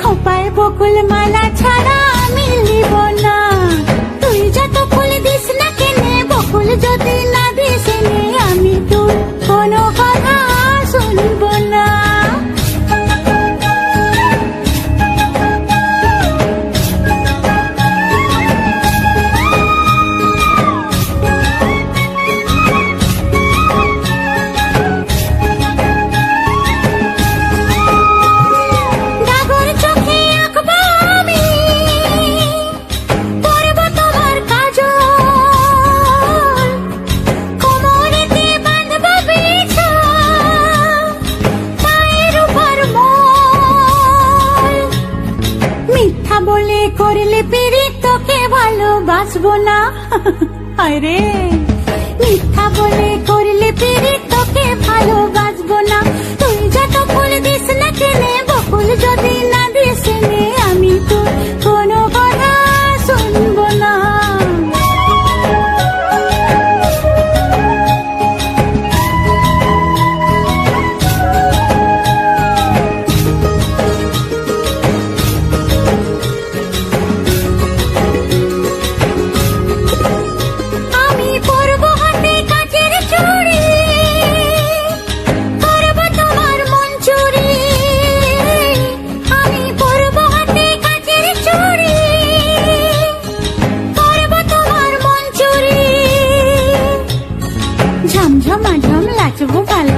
খোপায় বকুল মালা ছাড়া মিলিব না। তুই যত করলে পেরে তোকে ভালোবাসবো না। আরে মিথ্যা বলে করলে পেরে তোকে ভালোবাসবো না। তুই যত ফুল দিস না কেনে বকুল যদি झमझम झम लाचवू पाला